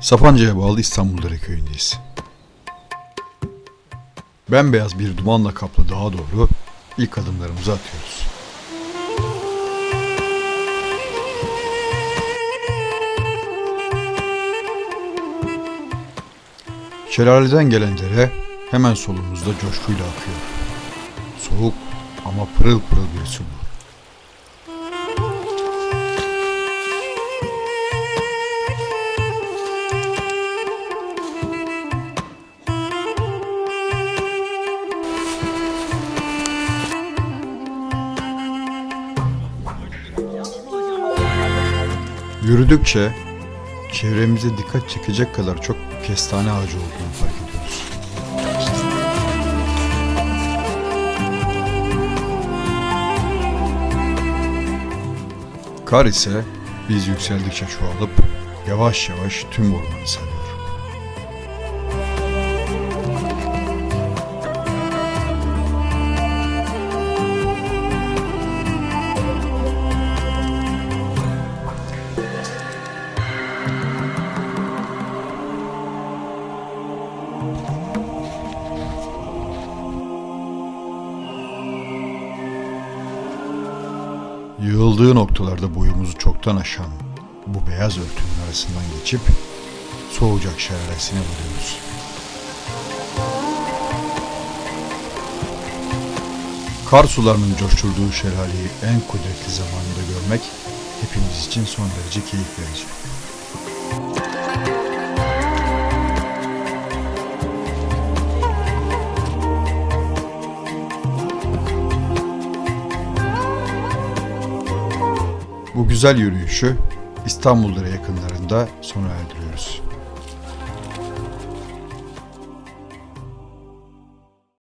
Sapanca'ya bağlı İstanbul'dere köyündeyiz. Bembeyaz bir dumanla kaplı dağa doğru ilk adımlarımızı atıyoruz. Şelaleden gelen dere hemen solumuzda coşkuyla akıyor. Soğuk ama pırıl pırıl bir su bu. Yürüdükçe çevremize dikkat çekecek kadar çok kestane ağacı olduğunu fark ediyoruz. Kar ise biz yükseldikçe çoğalıp yavaş yavaş tüm ormanı sarıyor. Yığıldığı noktalarda boyumuzu çoktan aşan bu beyaz örtünün arasından geçip soğuyacak şelalesine varıyoruz. Kar sularının coşturduğu şelaleyi en kudretli zamanında görmek hepimiz için son derece keyif verici. Bu güzel yürüyüşü İstanbul'dara yakınlarında sona erdiriyoruz.